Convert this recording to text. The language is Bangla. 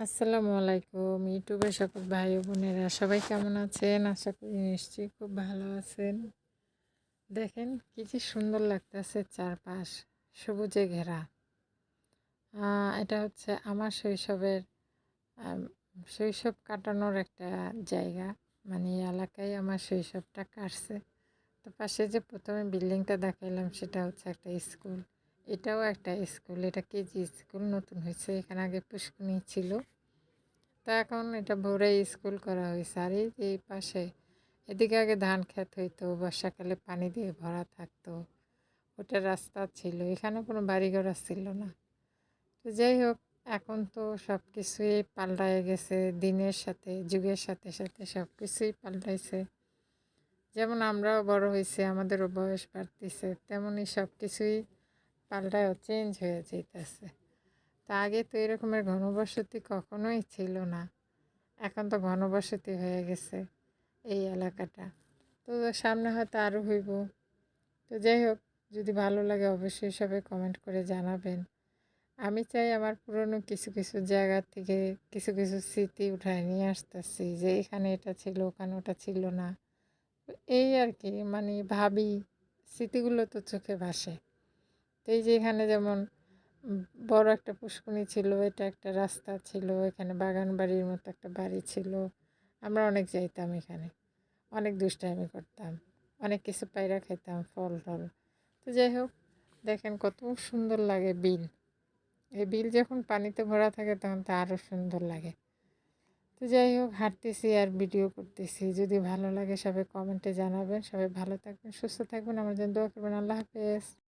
আসসালামু আলাইকুম ইউটিউবের সকল ভাই বোনেরা সবাই কেমন আছেন? আশা করি নিশ্চয়ই খুব ভালো আছেন। দেখেন কি যে সুন্দর লাগতেছে চারপাশ, সবুজে ঘেরা। এটা হচ্ছে আমার শৈশবের শৈশব কাটানোর একটা জায়গা। মানে এই এলাকায় আমার শৈশবটা কাটছে। তো পাশে যে প্রথমে বিল্ডিংটা দেখাইলাম সেটা হচ্ছে একটা স্কুল। এটাও একটা স্কুল, এটা কেজি স্কুল, নতুন হয়েছে, এখানে আগে পুষ্কনি ছিল। তা এখন এটা ভরে স্কুল করা হয়েছে। আর এই যে পাশে, এদিকে আগে ধান ক্ষেত হইতো, বর্ষাকালে পানি দিয়ে ভরা থাকতো। ওটা রাস্তা ছিল এখানে কোনো বাড়িঘর ছিল না। তো যাই হোক, এখন তো সব কিছুই পাল্টায় গেছে, দিনের সাথে, যুগের সাথে সাথে সব কিছুই পাল্টাইছে। যেমন আমরাও বড় হয়েছি, আমাদেরও বয়স বাড়তেছে তেমনই সব কিছুই পাল্টায় চেঞ্জ হয়ে যেতেছে তা আগে তো এরকমের ঘনবসতি কখনোই ছিল না। এখন তো ঘনবসতি হয়ে গেছে এই এলাকাটা। তো সামনে হয়তো আরও হইব। তো যাই হোক, যদি ভালো লাগে অবশ্যই সবাই কমেন্ট করে জানাবেন। আমি চাই আমার পুরনো কিছু কিছু জায়গা থেকে কিছু কিছু স্মৃতি উঠায় নিয়ে আসতেছি যে এখানে এটা ছিল, ওখানে ওটা ছিল না। এই আর কি মানে ভাবি, স্মৃতিগুলো তো চোখে ভাসে। তো এই যে এখানে যেমন বড় একটা পুষ্করণী ছিল, এটা একটা রাস্তা ছিল, এখানে বাগান বাড়ির মতো একটা বাড়ি ছিল। আমরা অনেক যাইতাম এখানে, অনেক দুষ্টামি করতাম, অনেক কিছু পায়রা খেতাম ফল টল। তো যাই হোক, দেখেন কত সুন্দর লাগে বিল। এই বিল যখন পানিতে ভরা থাকে তখন তো আরও সুন্দর লাগে। তো যাই হোক, হাঁটতেছি আর ভিডিও করতেছি। যদি ভালো লাগে সবাই কমেন্টে জানাবেন। সবাই ভালো থাকবেন, সুস্থ থাকবেন। আমার জন্য দোয়া করবেন। আল্লাহ হাফেজ।